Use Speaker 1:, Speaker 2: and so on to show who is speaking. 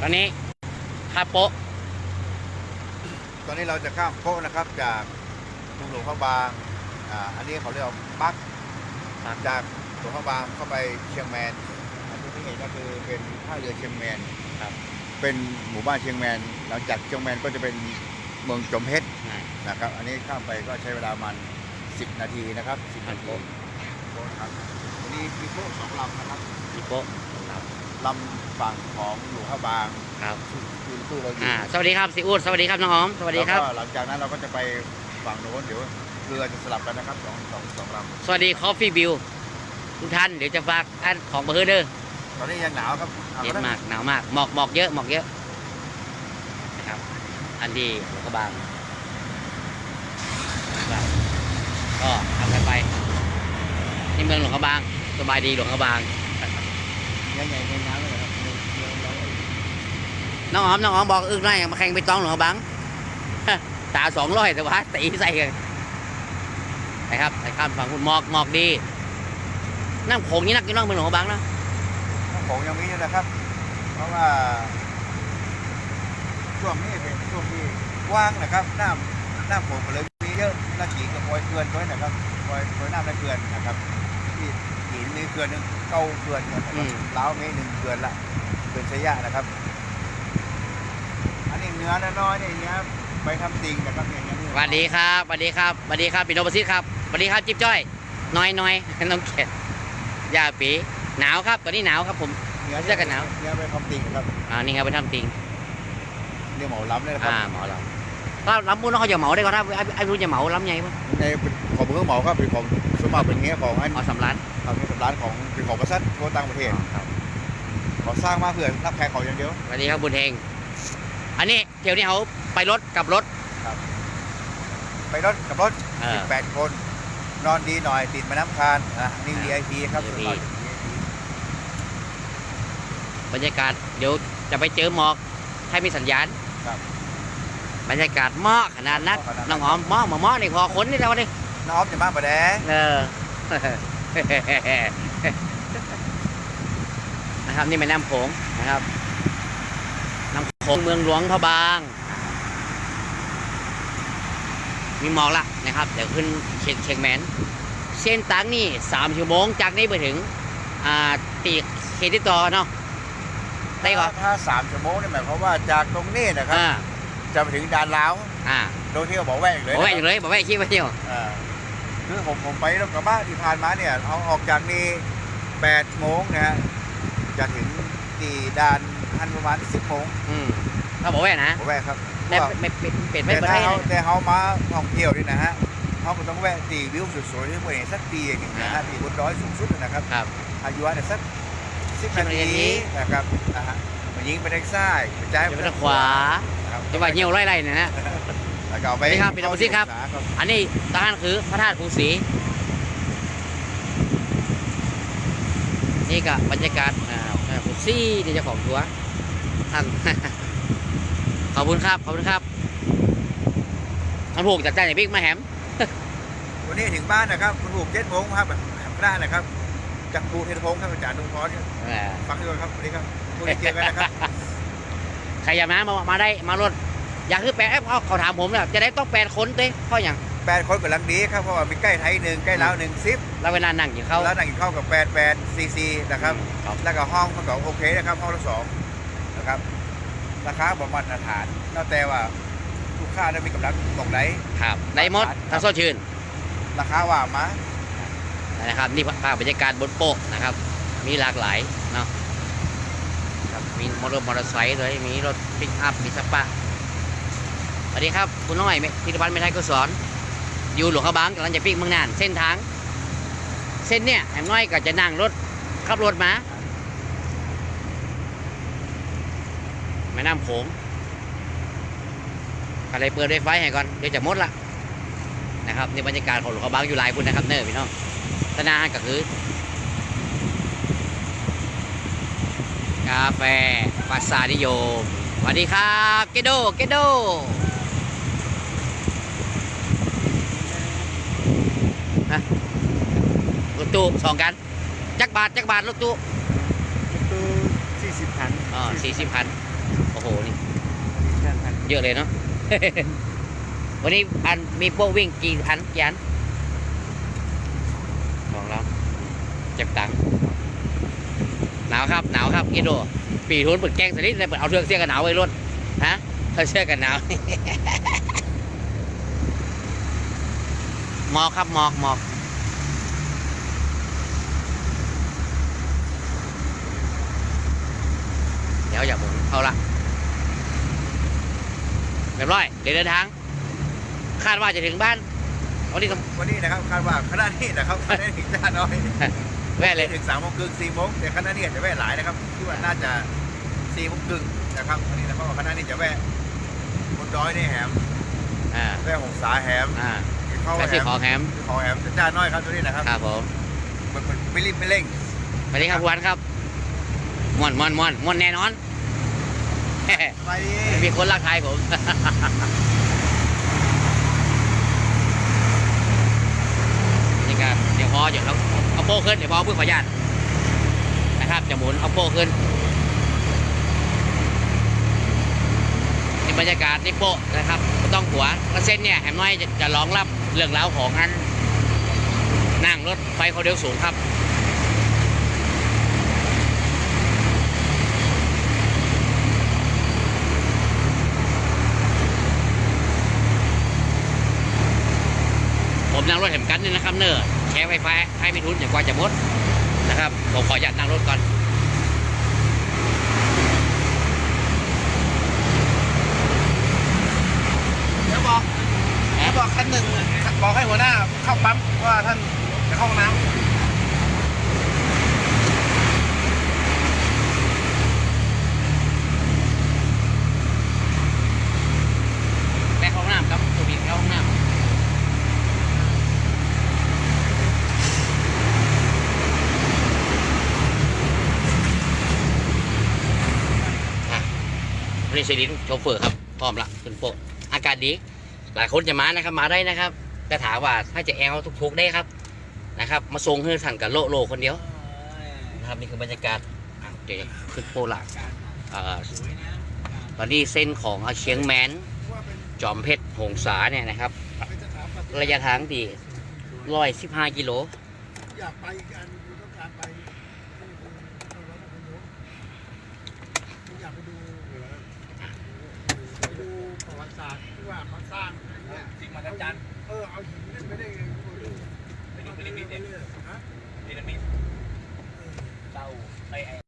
Speaker 1: ตอนนี้คาโปะ
Speaker 2: ตอนนี้เราจะข้ามโป๊ะนะครับ จากกรุงหลวงพระบางอ่าอันนี้เขาเรียกว่าปักจากหลวงพระบางเข้าไปเชียงแมนอันที่ที่เห็นก็คือเป็นท่าเรือเชียงแมน
Speaker 1: ครับ
Speaker 2: เป็นหมู่บ้านเชียงแมนหลังจากเชียงแมนก็จะเป็นเมืองจอมเพชร
Speaker 1: อ่า
Speaker 2: นะครับ อันนี้ข้ามไปก็ใช้เวลามัน 10 นาทีนะครับ 10 นาที
Speaker 1: ครับ
Speaker 2: โป๊ะครับอันนี้มีโป๊ะสองลำนะครับ
Speaker 1: คาโปะครับ
Speaker 2: ลำฝั่งของหลวงพระบาง
Speaker 1: ครับ
Speaker 2: คือตู้เราอยู่
Speaker 1: อ่าสวัสดีครับสิอูดสวัสดีครับน้องหอมสวัสดีครับ
Speaker 2: แล้วก็หลังจากนั้นเราก็จะไปฝั่งโน้นเดี๋ยวเรือจะสลับกันนะครับสองสองสองล
Speaker 1: สวัสดีคอฟฟี่บิวทุกท่านเดี๋ยวจะฝากอันของเบอร์เดอร์ำ
Speaker 2: ตอนนี้ยังหนาวครับอา
Speaker 1: เย็น
Speaker 2: ละ
Speaker 1: มากหนาวมากหมอกหมอกเยอะหมอกเยอะนะครับ อันที่หลวงพระบางครับก็ทำกันไปนี่เมืองหลวงพระบางสบายดีหลวงพระบาง
Speaker 2: ยังใหญ่ในน้ำเลยครับในเรือเรา
Speaker 1: น้องหอมน้องหอมบอกอึ้งหน่อยมาแข่งไปตองหลวงพระบางตาสองร้อยแต่ว่าตีใส่กันนะครับไอ้ข้ามฝั่งคุณหมอกหมอกดีน้ำโขงนี่นักกินน้องเมืองหลวงพระบางนะ
Speaker 2: ของยังมีอยู่นะครับ เพราะว่าช่วงนี้เป็นช่วงที่ว่างนะครับน้ำน้ำโขงก็เลยมีเยอะน้ำขีกับปล่อยเกลือนด้วยนะครับปล่อยปล่อยน้ำในเกลือนนะครับที่ หินมีเกลือนหนึงเก้าเกลือนนะครับ
Speaker 1: อืม
Speaker 2: ล้าวเมตรหนึ่งเกลือนละเกลือนชยะนะครับ อันนี้เนื้อน้อยๆเนี่ยเนื้อไปทำติงนะครับเนี่ยเนื้อ
Speaker 1: สวัสดีครับสวัสดีครับสวัสดีครับปีโนประสิทธิ์ครับสวัสดีครับจิ๊บจ้อยน้อยน้อย น้องเขียดยาปีหนาวครับตอนนี้หนาวครับผม
Speaker 2: เนื้อ
Speaker 1: เสื้อกันหนาว
Speaker 2: เนื้อไปทำติงครับ
Speaker 1: อ่านี่ครับไปทำติง
Speaker 2: เนื้อหมูล้ำเลยนะครับ
Speaker 1: อ่าเหมาเรา ถ้าล้ำมุ้นเขาจะเหมาได้ก็ถ้าไอ้ไอ้รู้จะเหมาล้ำไงมั้ง
Speaker 2: ในเป็นของเพื่อหมอครับเป็นของสมบัติเป็นเงี้ยของอัน
Speaker 1: เอาสำร้าน
Speaker 2: ทำเป็นสำร้านของเป็นของบริษัททั่วต่างประเทศ
Speaker 1: ครับ
Speaker 2: เขาสร้างมาเพื่อรับแขกเขาอย่างเดียว
Speaker 1: สวัสดีครับบุญเฮงอันนี้เที่ยวนี้เขาไปรถกลับรถ
Speaker 2: ไปรถกับรถ
Speaker 1: เออ
Speaker 2: 18คน นอนดีหน่อยติดมาน้ำคานอะนี่ VIP ครับ
Speaker 1: VIP
Speaker 2: ส่วนมาก VIP
Speaker 1: บรรยากาศเดี๋ยวจะไปเจอหมอกให้มีสัญญาณ
Speaker 2: ครับ
Speaker 1: บรรยากาศเหมาะขนาดนัก
Speaker 2: เหมาะขนาดนั้น
Speaker 1: น้องหอมเหมาะมาเหมาะนี่พอขนนี่แล้วนี่
Speaker 2: น้องจะมาประแดง
Speaker 1: เออนะครับนี่แม่น้ำโขงนะครับน้ำโขงเมืองหลวงพระบาง มีหมอกละนะครับ เดี๋ยวขึ้นเชียงเชียงแมนเส้นตังนี่สามชั่วโมงจากนี้ไปถึง อ่าตีเคติดต่อเนาะได้ก่อน
Speaker 2: ถ้าสามชั่วโมงนี่หมายความว่าจากตรงนี้นะครับ
Speaker 1: อ่า
Speaker 2: จะไปถึงด่านลาว
Speaker 1: อ่า
Speaker 2: โดยที่เขาบอกแวะอีกเลย
Speaker 1: บอก
Speaker 2: นะ
Speaker 1: ไว้
Speaker 2: ค
Speaker 1: อ
Speaker 2: รับ
Speaker 1: ยู่เลยบอกไว้คิดไว้เที่ยว
Speaker 2: อ่าคือผมผมไปรถกระบะที่ผ่านมาเนี่ยเอาออกจากนี่8โมงนะฮะจะถึงที่ด่านทันประมาณ10โมง
Speaker 1: อืมเขาบอกไว้นะ
Speaker 2: ผมแวะครับ
Speaker 1: แต่ไม่เป็นเป็นไม่
Speaker 2: แต่
Speaker 1: เป็นไร
Speaker 2: ถ้าเขาแต่เขามาท่องเที่ยวนี่นะฮะเขาก็ต้องแวะตีวิวสวยๆที่บริเวณสักตีอย่างนี้นะฮะตีบนดอยสูงสุดนะครับ
Speaker 1: ครับ
Speaker 2: อายุเนี่ยสักสิบ
Speaker 1: สิบ
Speaker 2: นา
Speaker 1: นาที
Speaker 2: ทีนะครับนะฮะมายิงไปทางซ้ายไปจ่าย
Speaker 1: เดี๋ยวไปทางขวา
Speaker 2: นะครับ
Speaker 1: จังหวะเหี่ยวไล่ไล่นะฮะ
Speaker 2: แล้วก็เอาไป
Speaker 1: สวัสดีครับพี่น้องซิครับ อันนี้ทหารคือพระธาตุภูสี นี่ก็บรรยากาศอ่าพระธาตุภูสีที่เจ้าของทัวร์ทางขอบคุณครับ ขอบคุณครับท่านผูกจากใจจากบิ๊กมาแฮม
Speaker 2: วันนี้ถึงบ้านนะครับคุณผูกเจ็ดโมงครับแบบหน้านะครับจากภูเทนพงศ์ครับอาจารย์นุ่งพรครับ
Speaker 1: เออ
Speaker 2: ฟังด้วยครับสวัสดีครับคุณได้เจอกันนะครับ
Speaker 1: ใครอยากมามามาได้มารถอยากคือแปดเขาเขาถามผมเนี่ยจะได้ต้องแปดคนเต้เพราะอย่าง
Speaker 2: แปดคนกำลังดีครับเพราะว่ามีใกล้ไทยหนึ่งใกล้ลาวหนึ่งซิป
Speaker 1: เราเวลานั่งกินข้าว
Speaker 2: แล้วนั่งกินข้าวกับแปดแปดซีซีนะครับ
Speaker 1: ครับ
Speaker 2: แล้วก็ห้องมันก็โอเคนะครับห้องละสองนะครับราคาประมาณฐานแล้วแต่ว่าลูกค้าได้มีกำลังตรงไหน
Speaker 1: ครับได้หมด
Speaker 2: ครับ
Speaker 1: ถ้าสดชื่น
Speaker 2: ราคาว่ามา
Speaker 1: นะครับนี่ภาพบรรยากาศบนโป๊ะนะครับ มีหลากหลายเนาะครับ มีมอเตอร์มอเตอร์ไซค์ด้วยมีรถปิกอัพมีสปะสวัสดีครับ คุณน้อยพิพิธภัณฑ์ไม่ไทยกุศลอยู่หลวงขบางกำลังจะปิกเมืองน่าน เส้นทาง เส้นเนี่ยแอมน้อยก็จะนั่งรถขับรถมาแม่น้ำโขงก็เลยเปิดไฟไฟให้ก่อนเดี๋ยวจะมดละนะครับในบรรยากาศของหลวงขบางอยู่ลายพุ่นนะครับเนอพี่น้องตนาก็คือ กาแฟภาษานิยมสวัสดีครับเกโดเกโดฮะรถตู้สองกัน จักบาทจักบาทรถตู้
Speaker 2: คือสี่สิบพัน
Speaker 1: อ๋อสี่สิบพันโอ้โห นี่ เยอะเลยเนาะ วันนี้อันมีพวกวิ่งกี่อันกี่อันสองแล้วเจ็บตังค์ หนาวครับหนาวครับกินดูปีทุนเปิดแกงสลิดเลยเปิดเอาเชือกเสื้อกันหนาวไว้รถฮะเอาเสื้อกันหนาวหมอกครับหมอกหมอกเดี๋ยวอย่าหมุนเข้าละเรียบร้อยเดี๋ยวเดินทาง คาดว่าจะถึงบ้านวันนี้
Speaker 2: วันนี้นะครับคาดว่าคณะนี้นะครับคณะนี้จ้าน้อย
Speaker 1: แวะเลย
Speaker 2: ถึงสามโมงครึ่งสี่โมงแต่คณะนี้อาจจะแวะหลายนะครับที่ว่าน่าจะสี่โมงครึ่งนะครับวันนี้นะเพราะว่าคณะนี้จะแวะบนดอยในแหม
Speaker 1: อ่า
Speaker 2: แวะหงสาแหม
Speaker 1: อ่า
Speaker 2: เข้า
Speaker 1: แวะ
Speaker 2: แห
Speaker 1: ที่
Speaker 2: ม
Speaker 1: ขอแฮม
Speaker 2: ขอแหมจ้าน้อยครับตัวนี้นะครับ
Speaker 1: ครับผม
Speaker 2: มันมันไม่รีบไม่เร่ง
Speaker 1: สวัสดีครับพวันครับม่วนม่วนม่วนม่วนแน่นอน
Speaker 2: ไปดี
Speaker 1: มีคนรักทายผม ครับเดี๋ยวพอเดี๋ยวเราเอาโป้ขึ้นเดี๋ยวพอเพื่อขออนุญาตนะครับจะหมุนเอาโป้ขึ้นนี่บรรยากาศนี่โป้นะครับต้องหัวกระเส้นเนี่ยแหมน้อยจะจะรองรับเรื่องราวของอันนั่งรถไฟเขามเร็วสูงครับ นั่งรถเห็มกันนี่นะครับ เนอร์แชร์ไฟฟ้าให้ไม่ทุนอย่างกว่าจะหมดนะครับผมขออนุญาตนั่งรถก่อน
Speaker 3: เดี๋ยวบอกแล้วบอกขั้นหนึ่งบอกให้หัวหน้าเข้าปั๊มว่าท่านจะเข้าห้องน้ำ
Speaker 1: ม่เข้าห้องน้ำครับตัวนี้เข้าห้องน้ำอะ วันนี้สวัสดีทุกโชเฟอร์ครับพร้อมละขึ้นโป๊ะอากาศดี หลายคนจะมานะครับมาได้นะครับแต่ถามว่าถ้าจะแอลทุกๆได้ครับนะครับ มาส่งให้ท่านกับโลโลคนเดียวนะครับนี่คือบรรยากาศอะเดี๋ยวขึ้นโป๊ะละเอ่อตอนนี้เส้นของเชียงแมน จอมเพชรหงสาเนี่ยนะครับ ระยะทางดีร้อยสิบห้ากิโลำ
Speaker 3: อยากไปอีกอันคือต้องการไปอยากไปดูไปดูประวัติ ศาสตร์ที่ว่าเขาสร้างสิ่งมหัศจรรย์เออเอาหินนั่นไปได้ไงไปดูพีระมิดเนี่ยฮะ
Speaker 4: พีระมิดเจ้าไอ้